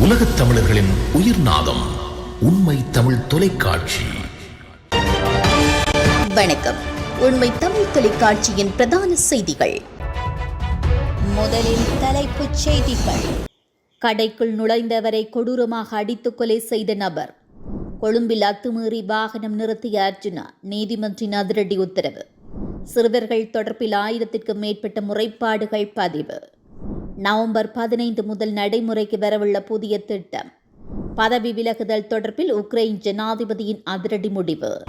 உலகத் தமிழர்களின் உயிர் நாதம் உண்மை தமிழ் தொலைக்காட்சி. வணக்கம். உண்மை தமிழ் தொலைக்காட்சியின் பிரதான செய்திகள். முதலில் தலைப்புச் செய்திகள். கடைக்குள் நுழைந்தவரை கொடூரமாக அடித்து கொலை செய்த நபர். கொழும்பில் அத்துமீறி வாகனம் நிறுத்திய அர்ஜுனா நீதிமன்றின் அதிரடி உத்தரவு. சிறுவர்கள் தொடர்பில் ஆயிரத்திற்கும் மேற்பட்ட முறைப்பாடுகள் பதிவு. நவம்பர் பதினைந்து முதல் நடைமுறைக்கு வரவுள்ள புதிய திட்டம். பதவி விலகுதல் தொடர்பில் உக்ரைன் ஜனாதிபதியின் அதிரடி முடிவு.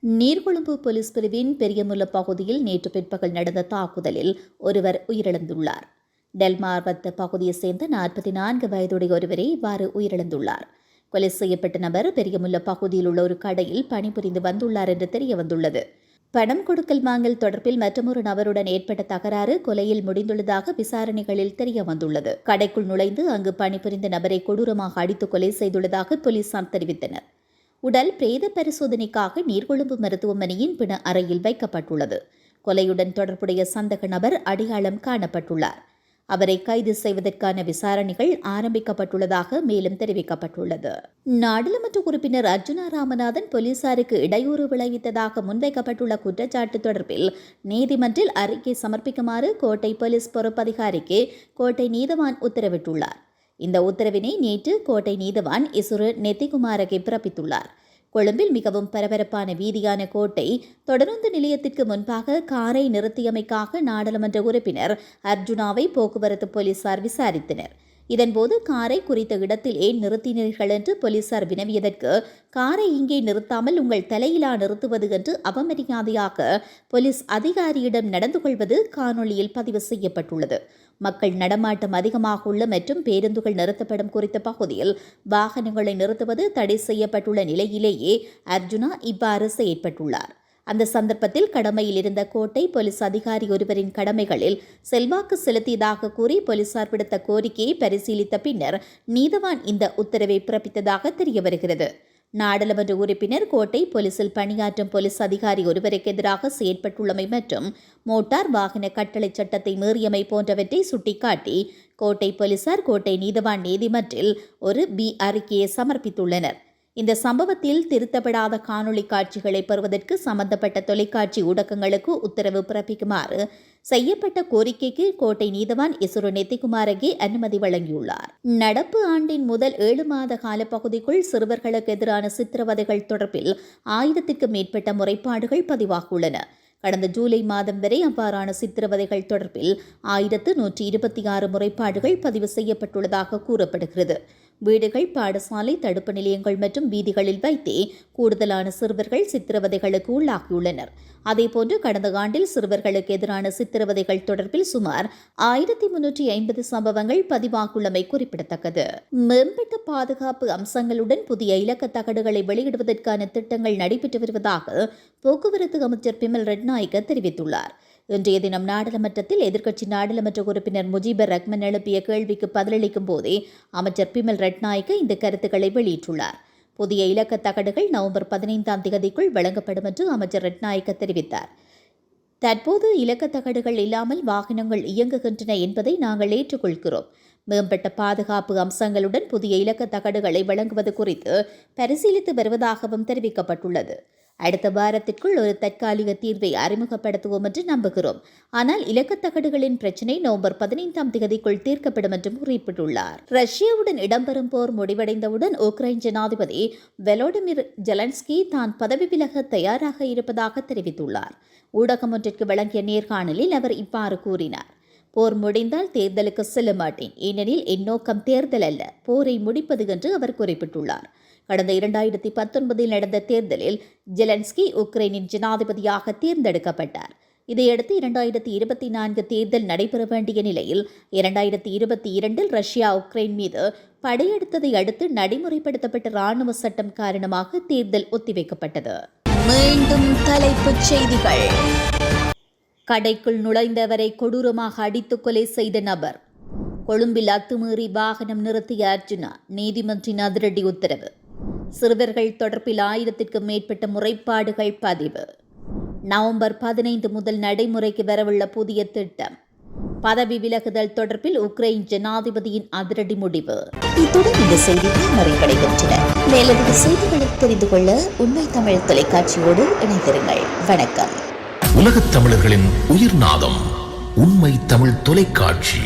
நீர்கொழும்பு போலீஸ் பிரிவின் பெரியமுல்ல பகுதியில் நேற்று பிற்பகல் நடந்த தாக்குதலில் ஒருவர் உயிரிழந்துள்ளார். டெல்மார்வத்த பகுதியைச் சேர்ந்த நாற்பத்தி நான்கு வயதுடைய ஒருவரே இவ்வாறு உயிரிழந்துள்ளார். கொலை செய்யப்பட்ட நபர் பெரியமுல்ல பகுதியில் உள்ள ஒரு கடையில் பணிபுரிந்து வந்துள்ளார் என்று தெரிய வந்துள்ளது பணம் கொடுக்கல் வாங்கல் தொடர்பில் மற்றொரு நபருடன் ஏற்பட்ட தகராறு கொலையில் முடிந்துள்ளதாக விசாரணைகளில் தெரிய வந்துள்ளது கடைக்குள் நுழைந்து அங்கு பணிபுரிந்த நபரை கொடூரமாக அடித்து கொலை செய்துள்ளதாக போலீசார் தெரிவித்தனர். உடல் பிரேத பரிசோதனைக்காக நீர்கொழும்பு மருத்துவமனையின் பிண அறையில் வைக்கப்பட்டுள்ளது. கொலையுடன் தொடர்புடைய சந்தக நபர் அடையாளம் காணப்பட்டுள்ளார். அவரை கைது செய்வதற்கான விசாரணைகள் ஆரம்பிக்கப்பட்டுள்ளதாக மேலும் தெரிவிக்கப்பட்டுள்ளது. நாடாளுமன்ற உறுப்பினர் அர்ஜுனா ராமநாதன் போலீசாருக்கு இடையூறு விளைவித்ததாக முன்வைக்கப்பட்டுள்ள குற்றச்சாட்டு தொடர்பில் நீதிமன்றில் அறிக்கை சமர்ப்பிக்குமாறு கோட்டை போலீஸ் பொறுப்பதிகாரிக்கு கோட்டை நீதவான் உத்தரவிட்டுள்ளார். இந்த உத்தரவினை நேற்று கோட்டை நீதவான் இசுரு நெத்திகுமாரகை பிறப்பித்துள்ளார். கொழும்பில் மிகவும் பரபரப்பான வீதியான கோட்டை தொடருந்து நிலையத்திற்கு முன்பாக காரை நிறுத்தியமைக்காக நாடாளுமன்ற உறுப்பினர் அர்ஜுனாவை போக்குவரத்து போலீசார் விசாரித்தனர். இதன்போது காரை குறித்த இடத்தில் ஏன் நிறுத்தினீர்கள் என்று போலீசார் வினவியதற்கு காரை இங்கே நிறுத்தாமல் உங்கள் தலையிலா நிறுத்துவது என்று அவமரியாதையாக போலீஸ் அதிகாரியிடம் நடந்து கொள்வது காணொளியில் பதிவு செய்யப்பட்டுள்ளது. மக்கள் நடமாட்டம் அதிகமாக உள்ள மற்றும் பேருந்துகள் நிறுத்தப்படும் குறித்த பகுதியில் வாகனங்களை நிறுத்துவது தடை செய்யப்பட்டுள்ள நிலையிலேயே அர்ஜுனா இவ்வாறு செயற்பட்டுள்ளார். அந்த சந்தர்ப்பத்தில் கடமையில் இருந்த கோட்டை போலீஸ் அதிகாரி ஒருவரின் கடமைகளில் செல்வாக்கு செலுத்தியதாக கூறி போலீசார் விடுத்த கோரிக்கையை பரிசீலித்த பின்னர் நீதவான் இந்த உத்தரவை பிறப்பித்ததாக தெரிய வருகிறது நாடாளுமன்ற உறுப்பினர் கோட்டை போலீசில் பணியாற்றும் போலீஸ் அதிகாரி ஒருவருக்கு எதிராக செயற்பட்டுள்ளமை மற்றும் மோட்டார் வாகன கட்டளை சட்டத்தை மீறியமை போன்றவற்றை சுட்டிக்காட்டி கோட்டை போலீசார் கோட்டை நீதவான் நீதிமன்றில் ஒரு பி அறிக்கையை சமர்ப்பித்துள்ளனர். இந்த சம்பவத்தில் திருத்தப்படாத காணொளி காட்சிகளை பெறுவதற்கு சம்பந்தப்பட்ட தொலைக்காட்சி ஊடகங்களுக்கு உத்தரவு பிறப்பிக்குமாறு செய்யப்பட்ட கோரிக்கைக்கு கோட்டை நீதவான் இசுரு நெத்திகுமாரகே அனுமதி வழங்கியுள்ளார். நடப்பு ஆண்டின் முதல் ஏழு மாத காலப்பகுதிக்குள் சிறுவர்களுக்கு எதிரான சித்திரவதைகள் தொடர்பில் ஆயிரத்திற்கு மேற்பட்ட முறைப்பாடுகள் பதிவாகியுள்ளன. கடந்த ஜூலை மாதம் வரை அவ்வாறான சித்திரவதைகள் தொடர்பில் ஆயிரத்து நூற்றி இருபத்தி ஆறு முறைப்பாடுகள் பதிவு செய்யப்பட்டுள்ளதாக கூறப்படுகிறது. வீடுகள் பாடசாலை தடுப்பு நிலையங்கள் மற்றும் வீதிகளில் வைத்தே கூடுதலான சிறுவர்கள் சித்திரவதைகளுக்கு உள்ளாகியுள்ளனர். அதேபோன்று கடந்த ஆண்டில் சிறுவர்களுக்கு எதிரான சித்திரவதைகள் தொடர்பில் சுமார் ஆயிரத்தி முன்னூற்றி ஐம்பது சம்பவங்கள் பதிவாகியுள்ளமை குறிப்பிடத்தக்கது. மேம்பட்ட பாதுகாப்பு அம்சங்களுடன் புதிய இலக்க தகடுகளை வெளியிடுவதற்கான திட்டங்கள் நடைபெற்று வருவதாக போக்குவரத்து அமைச்சர் பிமல் ரெட்நாயக்க தெரிவித்துள்ளார். இன்றைய தினம் நாடாளுமன்றத்தில் எதிர்க்கட்சி நாடாளுமன்ற உறுப்பினர் முஜீபர் ரஹ்மன் எழுப்பிய கேள்விக்கு பதிலளிக்கும் போதே அமைச்சர் பிமல் ரட்நாயக்க இந்த கருத்துக்களை வெளியிட்டுள்ளார். புதிய இலக்க தகடுகள் நவம்பர் பதினைந்தாம் தேதிக்குள் வழங்கப்படும் என்று அமைச்சர் ரட்நாயக்க தெரிவித்தார். தற்போது இலக்க தகடுகள் இல்லாமல் வாகனங்கள் இயங்குகின்றன என்பதை நாங்கள் ஏற்றுக்கொள்கிறோம். மேம்பட்ட பாதுகாப்பு அம்சங்களுடன் புதிய இலக்க தகடுகளை வழங்குவது குறித்து பரிசீலித்து வருவதாகவும் தெரிவிக்கப்பட்டுள்ளது. அடுத்த வாரத்திற்குள் ஒரு தற்காலிக தீர்வை அறிமுகப்படுத்துவோம் என்று நம்புகிறோம். ஆனால் இலக்கத்தகடுகளின் பிரச்சினை நவம்பர் பதினைந்தாம் தேதிக்குள் தீர்க்கப்படும் என்றும் குறிப்பிட்டுள்ளார். ரஷ்யாவுடன் இடம்பெறும் போர் முடிவடைந்தவுடன் உக்ரைன் ஜனாதிபதி வெலோடிமிர் ஜெலன்ஸ்கி தான் பதவி விலக தயாராக இருப்பதாக தெரிவித்துள்ளார். ஊடகம் ஒன்றிற்கு வழங்கிய நேர்காணலில் அவர் இவ்வாறு கூறினார். போர் முடிந்தால் தேர்தலுக்கு செல்ல மாட்டேன். ஏனெனில் என் நோக்கம் தேர்தல் அல்ல. போரை முடிப்பது என்று அவர் குறிப்பிட்டுள்ளார். கடந்த இரண்டாயிரத்தி பத்தொன்பதில் நடந்த தேர்தலில் ஜெலன்ஸ்கி உக்ரைனின் ஜனாதிபதியாக தேர்ந்தெடுக்கப்பட்டார். இதையடுத்து இரண்டாயிரத்தி இருபத்தி நான்கு தேர்தல் நடைபெற வேண்டிய நிலையில் இரண்டாயிரத்தி இருபத்தி இரண்டில் ரஷ்யா உக்ரைன் மீது படையெடுத்ததை அடுத்து நடைமுறைப்படுத்தப்பட்ட ராணுவ சட்டம் காரணமாக தேர்தல் ஒத்திவைக்கப்பட்டது. மீண்டும் தலைப்புச் செய்திகள். கடைக்குள் நுழைந்தவரை கொடூரமாக அடித்து கொலை செய்த நபர். கொழும்பில் அத்துமீறி வாகனம் நிறுத்திய அர்ஜுனா நீதிமன்றின் அதிரடி உத்தரவு. சிறுவர்கள் தொடர்பில் ஆயிரத்திற்கும் மேற்பட்ட முறைப்பாடுகள் பதிவு. நவம்பர் பதினைந்து முதல் நடைமுறைக்கு வரவுள்ள புதிய திட்டம். பதவி விலகுதல் தொடர்பில் உக்ரைன் ஜனாதிபதியின் அதிரடி முடிவு. இத்துடன் இந்த செய்திகள் நிறைவடைகின்றன. மேலதிக செய்திகளை தெரிந்து கொள்ள உண்மை தமிழ் தொலைக்காட்சியோடு இணைந்திருங்கள். வணக்கம். உலகத் தமிழர்களின் உயிர்நாதம் உண்மை தமிழ் தொலைக்காட்சி.